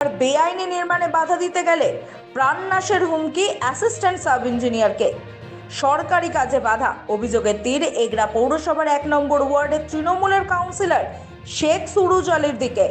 আর বেআইনি নির্মাণে বাধা দিতে গেলে প্রাণনাশের হুমকি অ্যাসিস্ট্যান্ট সাব ইঞ্জিনিয়ারকে সরকারি কাজে বাধা, অভিযোগের তীর এগরা পৌরসভার এক নম্বর ওয়ার্ডের তৃণমূলের কাউন্সিলর শেখ সুরুজ আলীর দিকে।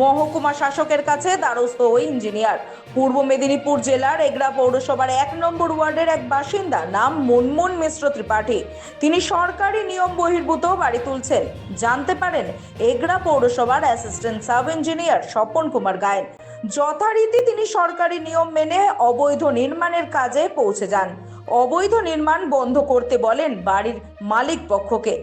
মহকুমা শাসকের কাছে দ্বারস্থ ওই ইঞ্জিনিয়ার। পূর্ব মেদিনীপুর জেলার এগরা পৌরসভার এক নম্বর ওয়ার্ডের এক বাসিন্দা নাম মুনমুন মিশ্র ত্রিপাঠী। তিনি সরকারি নিয়ম বহির্ভূত বাড়ি তুলছেন। জানতে পারেন এগরা পৌরসভার assistant sub engineer Swapan Kumar Gayen. যথারীতি তিনি সরকারি নিয়ম মেনে অবৈধ নির্মাণের কাজে পৌঁছে যান। অবৈধ নির্মাণ বন্ধ করতে বলেন বাড়ির মালিক পক্ষকে।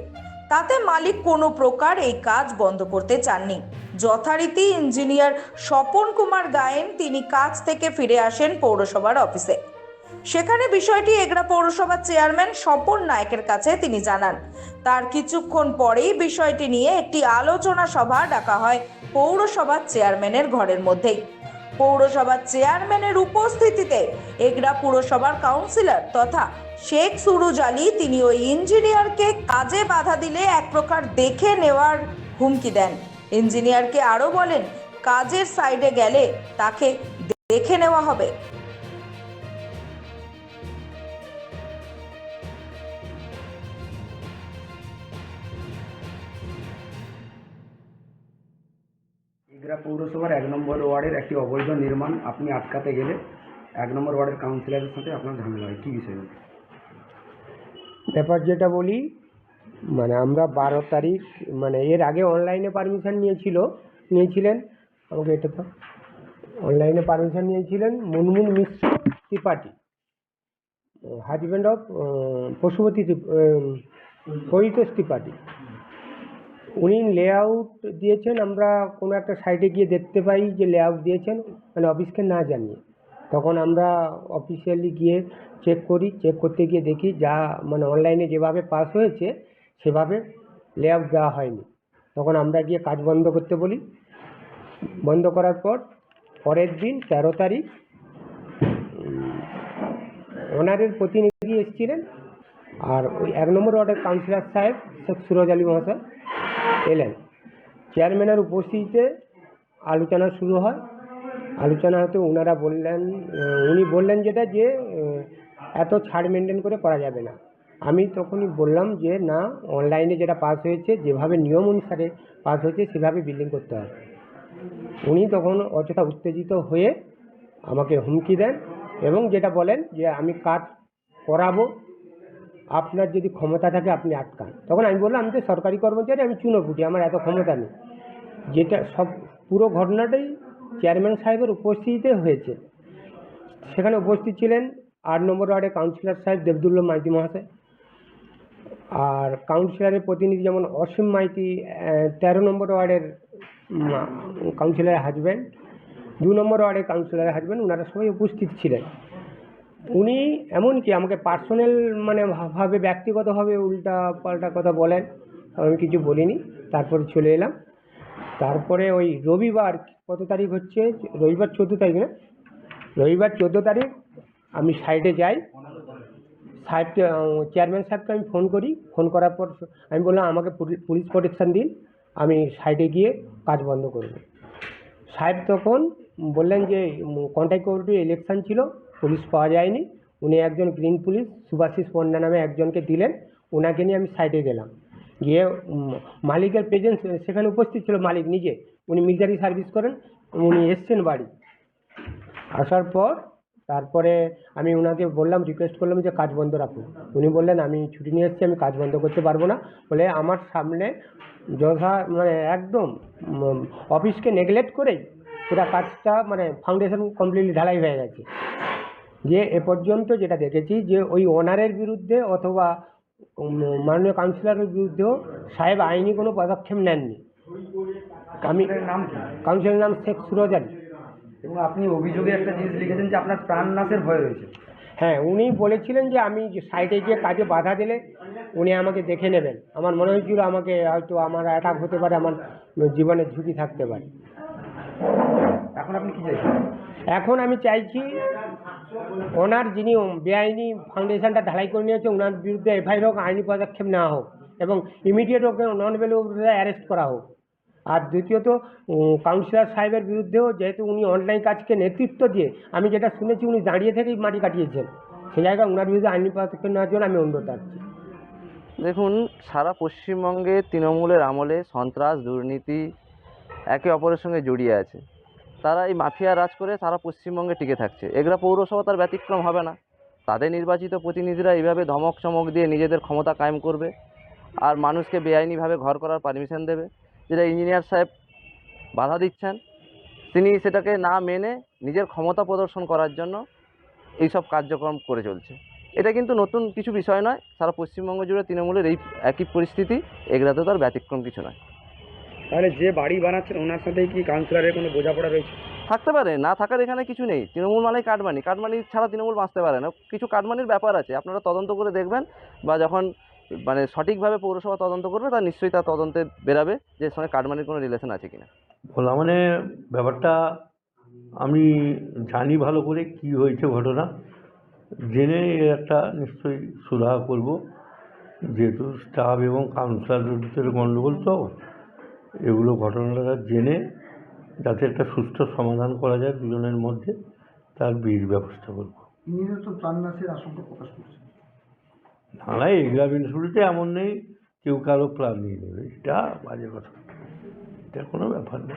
তাতে মালিক কোনো প্রকার এই কাজ বন্ধ করতে চাননি। যথারীতি ইঞ্জিনিয়ার স্বপন কুমার গায়েন তিনি কাজ থেকে ফিরে আসেন পৌরসভার অফিসে। সেখানে বিষয়টি এগরা পৌরসভার চেয়ারম্যান স্বপন নায়কের কাছে তিনি জানান। তার কিছুক্ষণ পরেই বিষয়টি নিয়ে একটি আলোচনা সভা ডাকা হয় পৌরসভার চেয়ারম্যানের ঘরের মধ্যেই। পৌরসভার চেয়ারম্যানের উপস্থিতিতে এগড়া পুরসভার কাউন্সিলর তথা শেখ সুরুজ আলী, তিনি ওই ইঞ্জিনিয়ারকে কাজে বাধা দিলে এক প্রকার দেখে নেওয়ার হুমকি দেন। ইঞ্জিনিয়ারকে আরও বলেন, কাজের সাইডে গেলে তাকে দেখে নেওয়া হবে। ইগরা পৌরসভার এক নম্বর ওয়ার্ডের একটি অবৈধ নির্মাণ। আপনি আটকাতে গেলে এক নম্বর ওয়ার্ডের কাউন্সিলরের সাথে আপনার ঝামেলা হয়। কী বিষয়? ব্যাপার যেটা বলি মানে আমরা বারো তারিখ মানে এর আগে অনলাইনে পারমিশন নিয়েছিল, নিয়েছিলেন? আমাকে এটা তো অনলাইনে পারমিশন নিয়েছিলেন Munmun Mishra Tripathi. Husband of Pashupati Paritosh Tripathi. উনি লেআউট দিয়েছেন, আমরা কোনো একটা সাইডে গিয়ে দেখতে পাই যে লেআউট দিয়েছেন মানে অফিসকে না জানিয়ে। তখন আমরা অফিসিয়ালি গিয়ে চেক করি চেক করতে গিয়ে দেখি যা মানে অনলাইনে যেভাবে পাস হয়েছে, সেভাবে লেআউট দেওয়া হয়নি। তখন আমরা গিয়ে কাজ বন্ধ করতে বলি। বন্ধ করার পর, পরের দিন তেরো তারিখ ওনারের প্রতিনিধি এসেছিলেন। আর ওই এক নম্বর ওয়ার্ডের কাউন্সিলর সাহেব শেখ সুরজ আলী মহাশয়। এলেন। চেয়ারম্যানের উপস্থিতিতে আলোচনা শুরু হয়। আলোচনা হতে ওনারা বললেন, উনি বললেন যেটা যে, এত ছাড় মেনটেন করে করা যাবে না। আমি তখনই বললাম যে, না অনলাইনে যেটা পাস হয়েছে, যেভাবে নিয়ম অনুসারে পাস হয়েছে, সেভাবে বিল্ডিং করতে হবে। উনি তখন অযথা উত্তেজিত হয়ে আমাকে হুমকি দেন এবং যেটা বলেন যে, আমি কাজ করাবো আপনার যদি ক্ষমতা থাকে আপনি আটকান। তখন আমি বললাম, আমি তো সরকারি কর্মচারী, আমি চুনোপুটি আমার এত ক্ষমতা নেই। যেটা সব পুরো ঘটনাটাই চেয়ারম্যান সাহেবের উপস্থিতিতে হয়েছে। সেখানে উপস্থিত ছিলেন আট নম্বর ওয়ার্ডের কাউন্সিলর সাহেব দেবদুল্ল মাইতি মহাশয়। আর কাউন্সিলরের প্রতিনিধি যেমন অসীম মাইতি তেরো নম্বর ওয়ার্ডের কাউন্সিলরের হাজব্যান্ড, দু নম্বর ওয়ার্ডের কাউন্সিলরের হাজব্যান্ড ওনারা সবাই উপস্থিত ছিলেন। উনি এমনকি আমাকে পার্সোনাল মানে ভাবে ব্যক্তিগতভাবে উল্টা পাল্টা কথা বলেন, আমি কিছু বলিনি। তারপরে চলে এলাম। তারপরে ওই রবিবার কত তারিখ হচ্ছে? রবিবার চোদ্দ তারিখ না? রবিবার চোদ্দ তারিখ আমি সাইডে যাই। সাহেবকে চেয়ারম্যান সাহেবকে আমি ফোন করি। ফোন করার পর আমি বললাম, আমাকে পুলি- পুলিশ প্রোটেকশন দিন। আমি সাইডে গিয়ে কাজ বন্ধ করব। সাহেব তখন বললেন যে কন্ট্যাক্ট কমিটি ইলেকশান ছিল। পুলিশ পাওয়া যায়নি। উনি একজন গ্রিন পুলিশ, সুভাষিস পণ্ডা নামে একজনকে দিলেন। ওনাকে নিয়ে আমি সাইডে গেলাম। গিয়ে মালিকের প্রেজেন্স সেখানে উপস্থিত ছিল মালিক নিজে। উনি মিলিটারি সার্ভিস করেন, উনি এসছেন বাড়ি। আসার পর, তারপরে আমি ওনাকে বললাম রিকোয়েস্ট করলাম যে কাজ বন্ধ রাখুন। উনি বললেন, আমি ছুটি নিয়ে এসেছি, আমি কাজ বন্ধ করতে পারব না। বলে আমার সামনে যথা মানে একদম অফিসকে নেগলেক্ট করেই পুরো কাজটা মানে ফাউন্ডেশন কমপ্লিটলি ঢালাই হয়ে গেছে। যে এ পর্যন্ত যেটা দেখেছি যে ওই ওনারের বিরুদ্ধে অথবা মাননীয় কাউন্সিলরের বিরুদ্ধেও সাহেব আইনি কোনো পদক্ষেপ নেননি। আমি নাম কাউন্সিলরের নাম শেখ সুরজ আলী। এবং আপনি অভিযোগে একটা জিনিস লিখেছেন যে আপনার প্রাণ নাশের ভয় রয়েছে। হ্যাঁ উনি বলেছিলেন যে আমি যে সাইডে গিয়ে কাজে বাধা দিলে উনি আমাকে দেখে নেবেন। আমার মনে হয়েছিল আমাকে হয়তো আমার অ্যাটাক হতে পারে আমার জীবনের ঝুঁকি থাকতে পারে। এখন আপনি কি চাইছেন? এখন আমি চাইছি ওনার যিনি বেআইনি ফাউন্ডেশনটা ঢালাই করে নিয়েছে ওনার বিরুদ্ধে এফআইআর হোক আইনি পদক্ষেপ নেওয়া হোক এবং immediate okay non valuable arrest করা হোক। আর দ্বিতীয়ত কাউন্সিলর সাহেবের বিরুদ্ধেও যেহেতু উনি অনলাইন কাজকে নেতৃত্ব দিয়ে আমি যেটা শুনেছি উনি দাঁড়িয়ে থেকেই মাটি কাটিয়েছেন। সেই জায়গায় ওনার বিরুদ্ধে আইনি পদক্ষেপ নেওয়ার জন্য আমি অনুরোধ রাখছি। দেখুন সারা পশ্চিমবঙ্গে তৃণমূলের আমলে সন্ত্রাস দুর্নীতি একে অপরের সঙ্গে জড়িয়ে আছে। তারা এই মাফিয়া রাজ করে সারা পশ্চিমবঙ্গে টিকে থাকছে। এগরা পৌরসভা তার ব্যতিক্রম হবে না। তাদের নির্বাচিত প্রতিনিধিরা এইভাবে ধমক চমক দিয়ে নিজেদের ক্ষমতা কায়েম করবে আর মানুষকে বেআইনিভাবে ঘর করার পারমিশন দেবে। যেটা ইঞ্জিনিয়ার সাহেব বাধা দিচ্ছেন, তিনি সেটাকে না মেনে নিজের ক্ষমতা প্রদর্শন করার জন্য এইসব কার্যক্রম করে চলছে। এটা কিন্তু নতুন কিছু বিষয় নয়। সারা পশ্চিমবঙ্গ জুড়ে তৃণমূলের এই একই পরিস্থিতি এগুলাতে তার ব্যতিক্রম কিছু নয়। তাহলে যে বাড়ি বানাচ্ছেন ওনার সাথে কি কাউন্সিলরের কোনো বোঝাপড়া রয়েছে? থাকতে পারে না থাকার এখানে কিছু নেই। তৃণমূল মানেই কাটমানি। কাটমানি ছাড়া তৃণমূল বাঁচতে পারে না। কিছু কাটমানির ব্যাপার আছে আপনারা তদন্ত করে দেখবেন বা যখন মানে সঠিকভাবে পৌরসভা তদন্ত করবে তার নিশ্চয়ই তার তদন্তে বেরাবে যে সঙ্গে কাটমানির কোনো রিলেশন আছে কিনা। বলা মানে ব্যাপারটা আমি জানি ভালো করে কি হয়েছে ঘটনা। জেনে একটা নিশ্চয়ই সুরাহা করব। যেহেতু স্টাফ এবং কাউন্সিলরের ভিতরে গণ্ডগোল তো এগুলো ঘটনাটা জেনে যাতে একটা সুস্থ সমাধান করা যায় দুজনের মধ্যে তার বিয়ের ব্যবস্থা করব। ইঞ্জিনিয়ার তো প্রাণনাশের আশঙ্কা প্রকাশ করছে না না এই গ্রামীণ শুরুতে এমন নেই কেউ কারও প্রাণ নিয়ে নেবে এটা বাজে কথা। এটা কোনো ব্যাপার না।